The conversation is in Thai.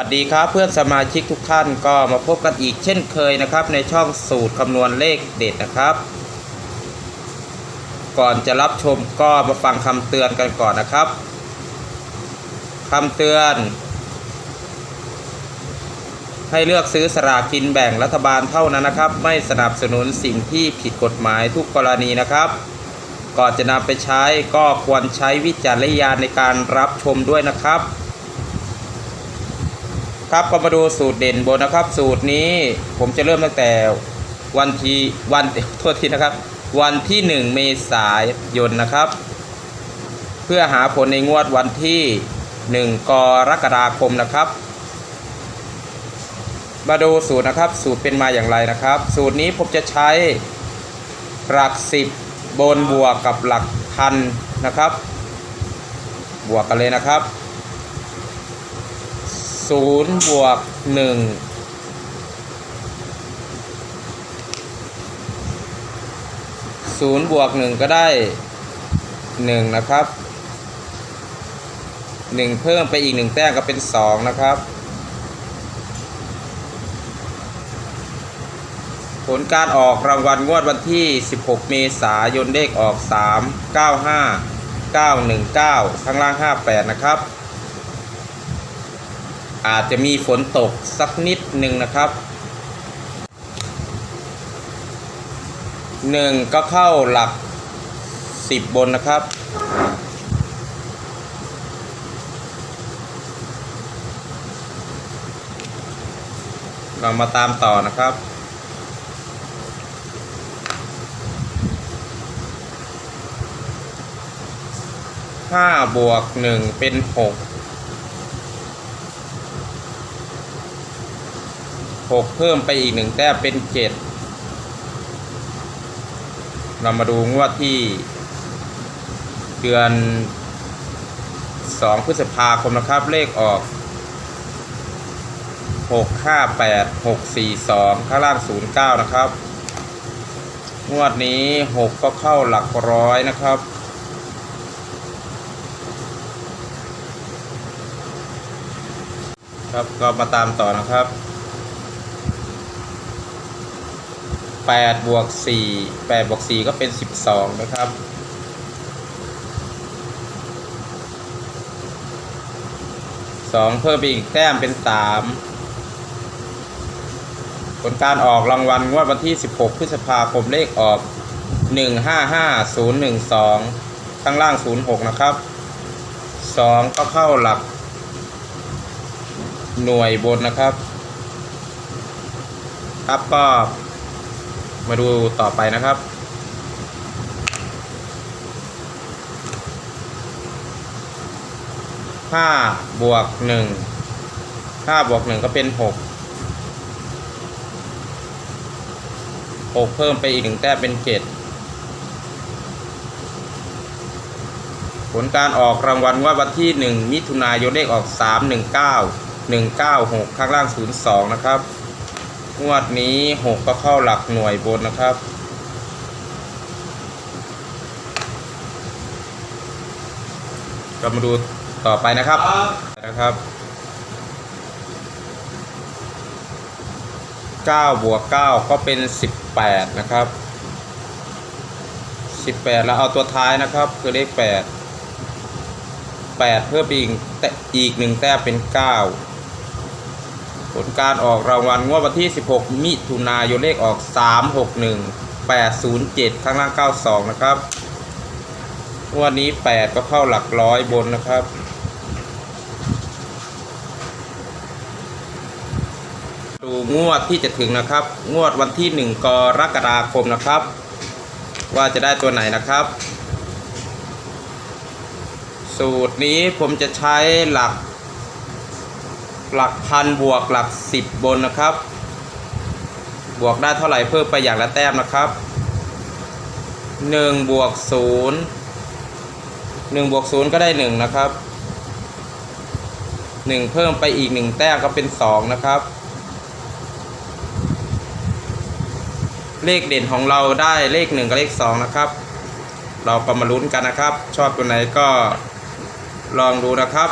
วัสดีครับเพื่อนสมาชิกทุกท่านก็มาพบกันอีกเช่นเคยนะครับ ในช่องสูตรคำนวณเลขเด็ดนะครับ ก่อนจะรับชมก็มาฟังคำเตือนกันก่อนนะครับคำเตือน ให้เลือกซื้อสลากกินแบ่งรัฐบาลเท่านั้นนะครับ ไม่สนับสนุนสิ่งที่ผิดกฎหมายทุกกรณีนะครับ ก่อนจะนำไปใช้ก็ควรใช้วิจารณญาณในการรับชมด้วยนะครับ ครับก็มาดูสูตรเด่นบนนะครับ สูตรนี้ผมจะเริ่มตั้งแต่วันที่วันโทษทีนะครับ วันที่ 1 เมษายนนะครับ เพื่อหาผลในงวดวันที่ 1 กรกฎาคมนะครับ มาดูสูตรนะครับ สูตรเป็นมาอย่างไรนะครับ สูตรนี้ผมจะใช้หลักสิบบนบวกกับหลักพันนะครับ บวกกันเลยนะครับ ศูนย์บวกหนึ่งศูนย์บวกหนึ่งก็ได้หนึ่งนะครับหนึ่งเพิ่มไปอีกหนึ่งแต้มก็เป็นสองนะครับ ผลการออกรางวัลงวดวันที่ 16 เมษายนเลขออก 3 95 919 ข้างล่าง 58 นะครับ อาจจะมีฝนตกสักนิดหนึ่งนะครับหนึ่งก็เข้าหลักสิบบนนะครับ เรามาตามต่อนะครับห้าบวกหนึ่งเป็นหก หกเพิ่มไปอีกหนึ่งแต้มเป็นเจ็ดเรามาดูงวดที่ เดือนสองพฤษภาคมนะครับ เลขออกหกห้าแปดหกสี่สองข้างล่างศูนย์เก้านะครับ งวดนี้หกก็เข้าหลักร้อยนะครับครับก็มาตามต่อนะครับ แปดบวกสี่แปดบวกสี่ก็เป็นสิบสองนะครับสองเพิ่มไปอีกแต้มเป็นสามผลการออกรางวัลงวดวันที่ 16 พฤษภาคมเลขออก 155012 ข้างล่าง 06 นะครับ 2 ก็เข้าหลัก หน่วยบนนะครับครับก็ มาดูต่อไปนะครับ ห้าบวกหนึ่ง ห้าบวกหนึ่งก็เป็นหก หกเพิ่มไปอีกหนึ่งแต้มเป็นเจ็ด ผลการออกรางวัลว่าวันที่หนึ่งมิถุนายนเลขออกสามหนึ่งเก้าหนึ่งเก้าหกข้างล่างศูนย์สองนะครับ งวดนี้หกก็เข้าหลักหน่วยบนนะครับ ก็มาดูต่อไปนะครับ นะครับ9บวก9ก็เป็น18นะครับ18แล้วเอาตัวท้ายนะครับ คือเลข8 8เพิ่มอีกแต่อีกหนึ่งแต้มเป็น9 ผลการออกรางวัลงวดวันที่ 16 มิถุนายนเลขออก 361 807 ข้างล่าง 92 นะครับงวดนี้ 8 ก็เข้าหลักร้อยบนนะครับดูงวดที่จะถึงนะครับ งวดวันที่ 1 กรกฎาคมนะครับ ว่าจะได้ตัวไหนนะครับ สูตรนี้ผมจะใช้หลัก หลักพันบวกหลักสิบบนนะครับ บวกได้เท่าไหร่เพิ่มไปอย่างละแต้มนะครับหนึ่งบวกศูนย์หนึ่งบวกศูนย์ก็ได้หนึ่งนะครับหนึ่งเพิ่มไปอีกหนึ่งแต้มก็เป็นสองนะครับ เลขเด่นของเราได้เลขหนึ่งกับเลขสองนะครับ เราก็มาลุ้นกันนะครับ ชอบตัวไหนก็ลองดูนะครับ